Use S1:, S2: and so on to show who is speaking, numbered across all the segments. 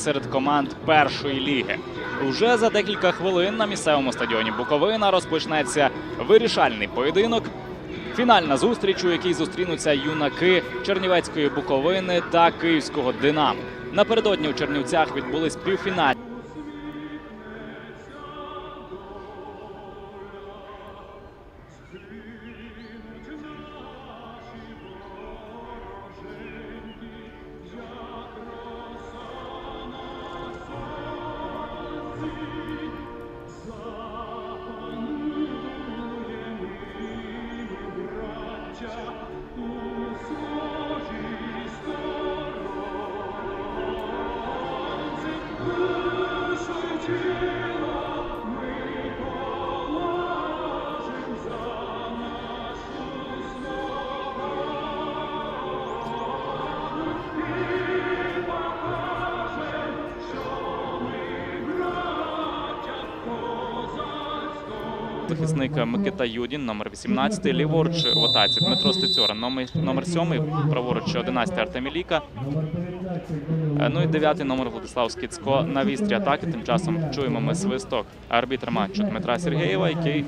S1: серед команд першої ліги. Уже за декілька хвилин на місцевому стадіоні Буковина розпочнеться вирішальний поєдинок. Фінальна зустріч, у якій зустрінуться юнаки Чернівецької Буковини та Київського Динамо. Напередодні у Чернівцях відбулись півфінальні. future. Захисник Микита Юдін, номер 18, ліворуч в атаці Дмитро Стецьора, номер, номер 7, праворуч 11 Артем Іліка. Е, Ну і дев'ятий номер Владислав Скіцько на вістрі атаки. Тим часом чуємо ми свисток арбітра матчу Дмитра Сергєєва, який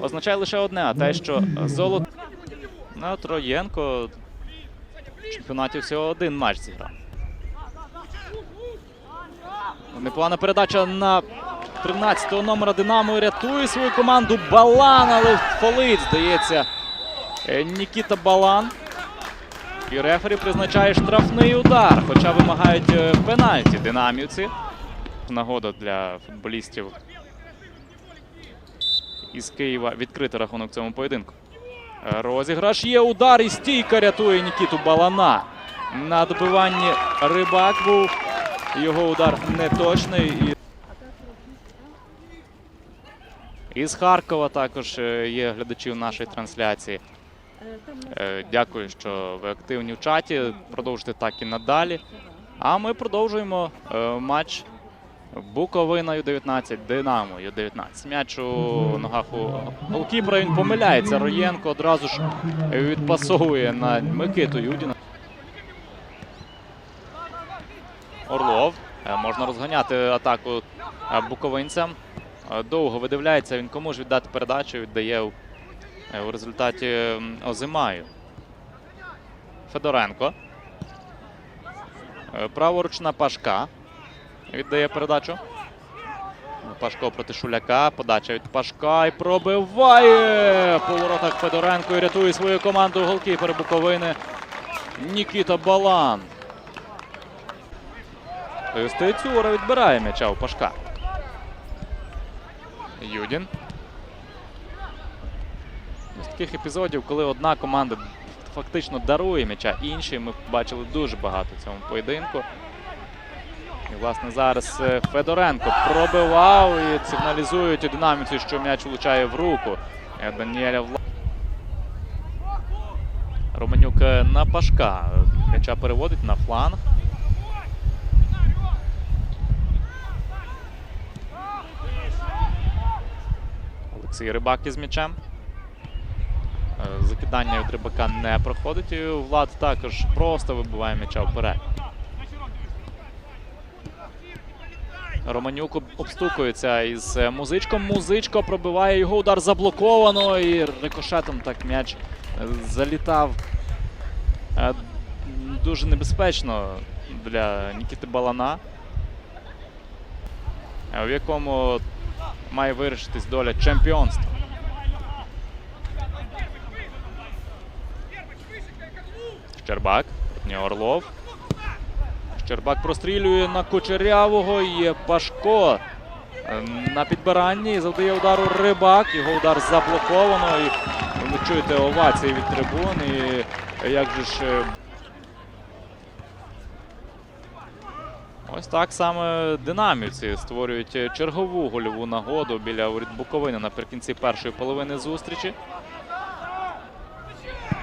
S1: означає лише одне, а те, що золото на Троєнко в чемпіонаті всього один матч зіграв. Непогана передача на 13-го номера Динамо рятує свою команду Балан, але фолить, здається, е, Нікіта Балан. І рефері призначає штрафний удар, хоча вимагають е, пенальті динамівці. Нагода для футболістів із Києва відкрити рахунок цьому поєдинку. Е, Розіграш є удар і стійка рятує Нікіту Балана. На добиванні рибак був. Його удар неточний. І... Із Харкова також е, є глядачі в нашій трансляції. Е, Дякую, що ви активні в чаті. Продовжуйте так і надалі. А ми продовжуємо е, матч Буковина Ю-19, Динамо Ю-19. М'яч у ногах у голкіпера. Він помиляється. Роєнко одразу ж відпасовує на Микиту Юдіна. Орлов. Можна розганяти атаку буковинцям. Довго видивляється він кому ж віддати передачу. Віддає у, е, результаті Озимаю. Федоренко. Е, Праворуч на Пашка. Віддає передачу. Пашко проти Шуляка. Подача від Пашка і пробиває по воротах Федоренко і рятує свою команду голкіпер Буковини Нікіта Балан. Стецюра відбирає м'яча у Пашка. Юдін. З таких епізодів, коли одна команда фактично дарує м'яча іншій, ми бачили дуже багато в цьому поєдинку. І, власне, зараз е, Федоренко пробивав і сигналізують у динаміці, що м'яч влучає в руку е, Даніеля Вла. Романюк е, на Пашка. М'яча переводить на фланг. Олексій Рибак із м'ячем. Е, Закидання від рибака не проходить. І Влад також просто вибиває м'яча вперед. Романюк об- обстукується із е, музичком. Музичко пробиває його удар заблоковано. І рикошетом так м'яч е, залітав дуже небезпечно для Нікіти Балана. В якому має вирішитись доля чемпіонства. Щербак. Нього Орлов. Щербак прострілює на Кучерявого. Є Пашко е, на підбиранні. і Завдає удару Рибак. Його удар заблоковано. І ви чуєте овації від трибун. І як же ж. Ось так саме динамівці створюють е, чергову гольову нагоду біля Буковини наприкінці першої половини зустрічі.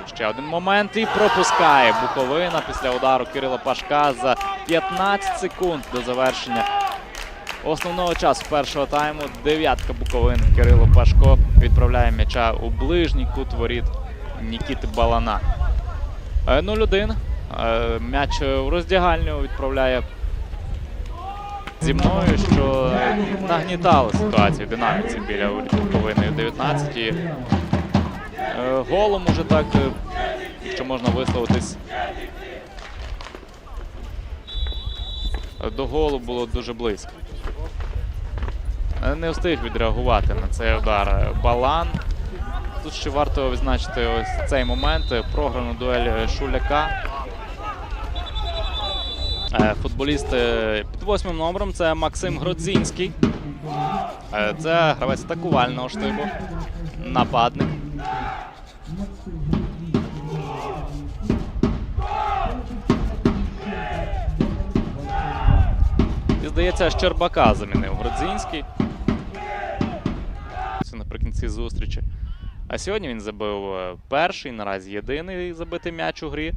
S1: Ще один момент і пропускає Буковина після удару Кирила Пашка за 15 секунд до завершення основного часу першого тайму. Дев'ятка Буковини Кирило Пашко відправляє м'яча у ближній кут воріт Нікіти Балана. Е, 0-1. Е, М'яч в роздягальню відправляє зі мною, що нагнітали ситуацію динаміці біля Буковини в 19 і е, голом уже так, е, якщо можна висловитись. До голу було дуже близько. Е, Не встиг відреагувати на цей удар Балан. Тут ще варто відзначити ось цей момент. Програну дуель Шуляка. Е, Футболіст під восьмим номером це Максим Гродзінський. Е, Це гравець атакувального штибу. Нападник. І здається, Щербака замінив Гродзінський. Це наприкінці зустрічі. А сьогодні він забив е, перший, наразі єдиний забитий м'яч у грі.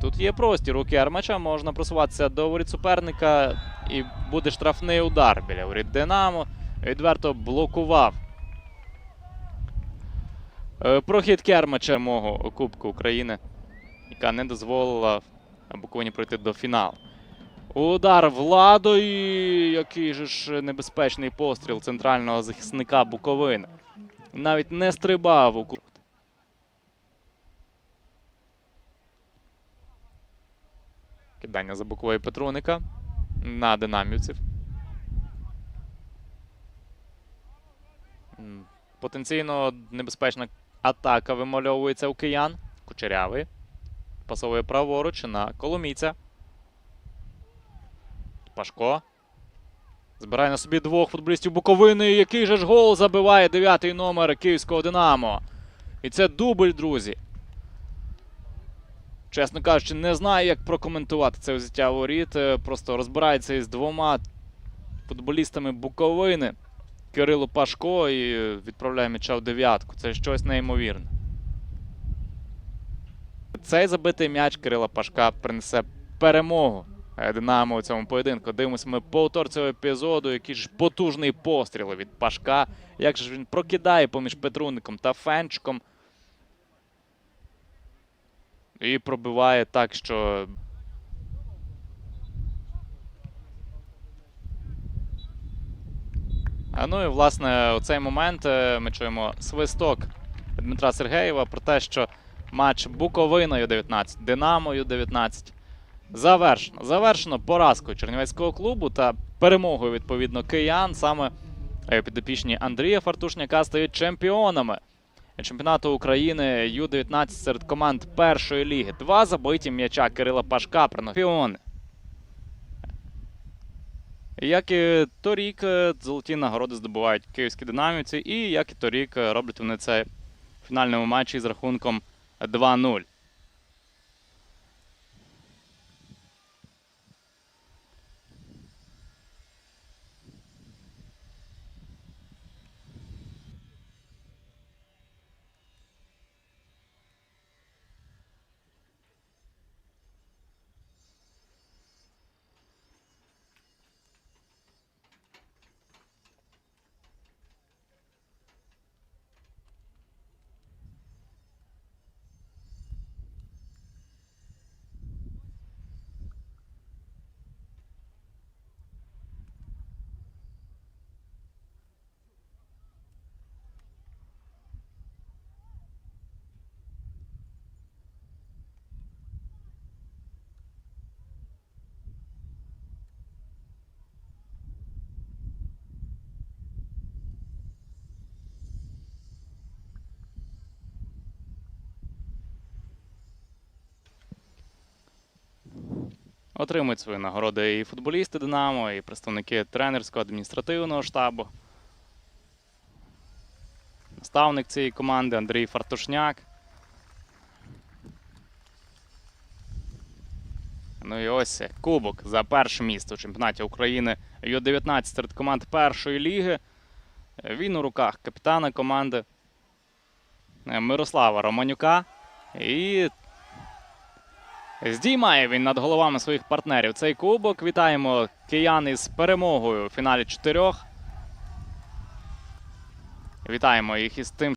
S1: Тут є простір у Кермача, можна просуватися до воріт суперника і буде штрафний удар біля воріт Динамо. Відверто блокував. е, Прохід Кермача мого Кубку України, яка не дозволила Буковині пройти до фіналу. Удар владу і який же ж небезпечний постріл центрального захисника Буковини. Навіть не стрибав у Кидання за бокової Петруника на динамівців. Потенційно небезпечна атака вимальовується у киян. Кучерявий. Пасовує праворуч на Коломійця. Пашко. Збирає на собі двох футболістів Буковини. Який же ж гол забиває дев'ятий номер київського Динамо. І це дубль, друзі. Чесно кажучи, не знаю, як прокоментувати це взяття воріт. Е, Просто розбирається із двома футболістами Буковини. Кирило Пашко і відправляє м'яча в дев'ятку. Це щось неймовірне. Цей забитий м'яч Кирила Пашка принесе перемогу е, Динамо у цьому поєдинку. Дивимося ми повтор цього епізоду. Який ж потужний постріл від Пашка. Як же ж він прокидає поміж Петруником та Фенчиком. І пробиває так, що. А ну і власне у цей момент е, ми чуємо свисток Дмитра Сергеєва про те, що матч Буковиною 19, Динамою 19 завершено. Завершено поразкою Чернівецького клубу та перемогою відповідно киян. Саме е, підопічні Андрія Фартушняка стають чемпіонами чемпіонату України Ю-19 серед команд першої ліги. Два забиті м'яча Кирила Пашка приносять. Як і торік, е, золоті нагороди здобувають київські динамівці, і як і торік е, роблять вони це в фінальному матчі з рахунком 2-0. Отримують свої нагороди і футболісти Динамо, і представники тренерського адміністративного штабу. Наставник цієї команди Андрій Фартушняк. Ну і ось кубок за перше місце у чемпіонаті України Ю-19 серед команд першої ліги. Він у руках капітана команди Мирослава Романюка. І Здіймає він над головами своїх партнерів цей кубок. Вітаємо киян із перемогою у фіналі чотирьох. Вітаємо їх із тим,